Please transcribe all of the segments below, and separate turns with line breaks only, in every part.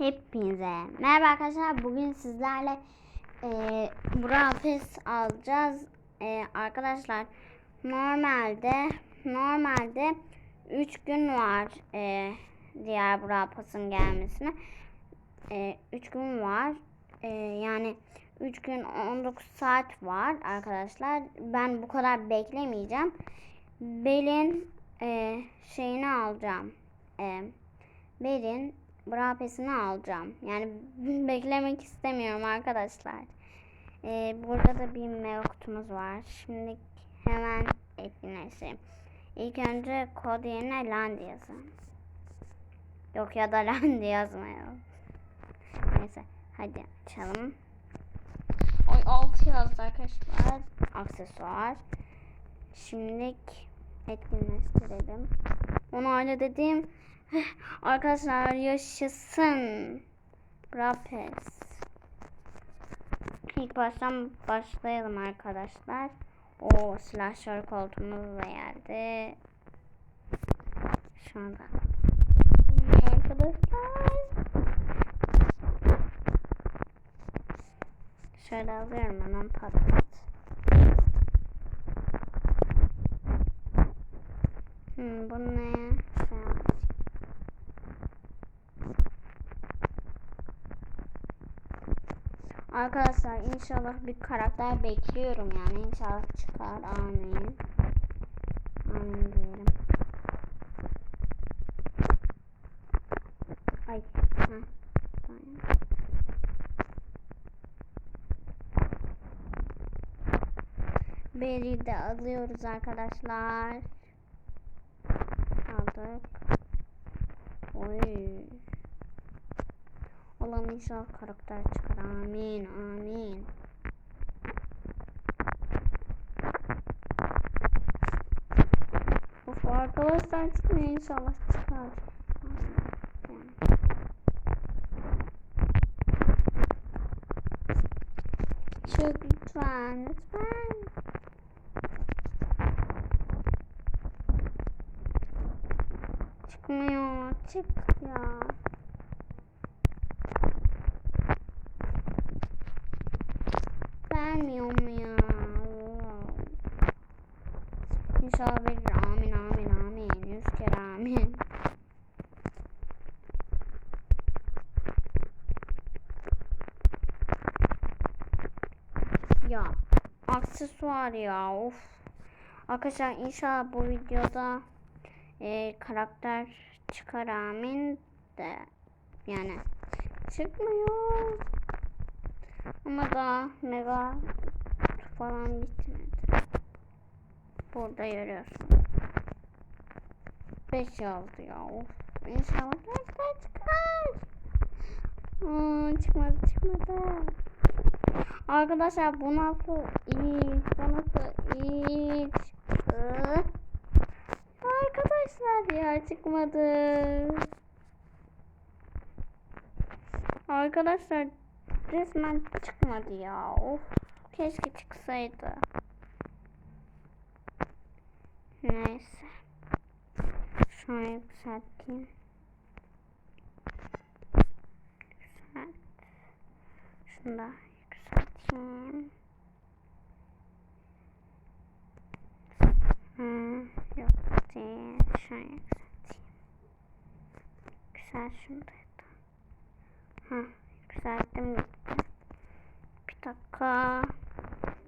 Hepinize merhaba arkadaşlar. Bugün sizlerle e, Brawl Pass alacağız. E, arkadaşlar normalde normalde 3 gün var e, diğer Brawl Pass'ın gelmesine. 3 gün var. E, yani 3 gün 19 saat var arkadaşlar. Ben bu kadar beklemeyeceğim. Belin e, şeyini alacağım. E, Belin brapesini alacağım. Yani beklemek istemiyorum arkadaşlar. Ee, burada da bir mail kutumuz var. Şimdi hemen etkinleşelim. İlk önce kod yerine land yazın. Yok ya da land yazmayalım. Neyse hadi açalım. Oy 6 yazdı arkadaşlar. Aksesuar. Şimdilik etkinleştirelim. Onu öyle dedim. Arkadaşlar yaşasın. Brapes. İlk baştan başlayalım arkadaşlar. O slasher koltuğumuz da geldi. Şu anda. Arkadaşlar. Şöyle alıyorum hemen patlat. Hmm, bu Arkadaşlar inşallah bir karakter bekliyorum yani inşallah çıkar amin. Amin diyelim. Ay. Heh. Beri de alıyoruz arkadaşlar. Aldık. Oy. Allah'ım inşallah karakter çıkar. Amin. Amin. Of arkadaşlar çıkmıyor inşallah çıkar. Çık lütfen. Lütfen. Çıkmıyor. Çık ya. Vermiyor mu ya? İnşallah verir. Amin amin amin. Yüz kere amin. Ya aksesuar ya of. Arkadaşlar inşallah bu videoda e, karakter çıkar amin de yani çıkmıyor. Ama daha mega falan bitmedi. Burada görüyorsun. 5 yazdı ya. Of. İnşallah karakter çıkar. Aa, çıkmadı çıkmadı. Arkadaşlar bu nasıl iyi? Bu nasıl iyi? Çıktı. Arkadaşlar ya çıkmadı. Arkadaşlar resmen çıkmadı ya. Of keşke çıksaydı. Neyse. Şunu yükselteyim. Yükselt. Şunu da yükselteyim. Hmm, yok değil. Şunu yükselteyim. Güzel şunu da. Ha, yükselttim gitti. Dakika.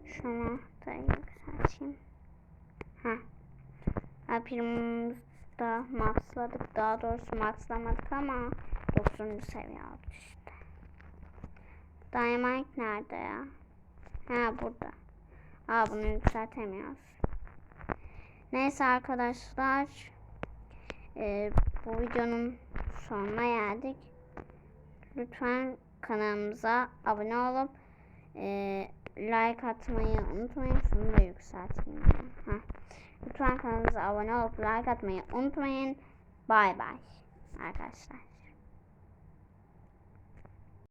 Şunu da yükselteyim. Ha. Yapımızda maxladık. Daha doğrusu maxlamadık ama 9. seviye aldık işte. Dynamite nerede ya? Ha burada. Aa bunu yükseltemiyoruz. Neyse arkadaşlar. Ee, bu videonun sonuna geldik. Lütfen kanalımıza abone olup e, like atmayı unutmayın. Şunu da yükselteyim. Lütfen kanalımıza abone olup like atmayı unutmayın. Bay bay arkadaşlar.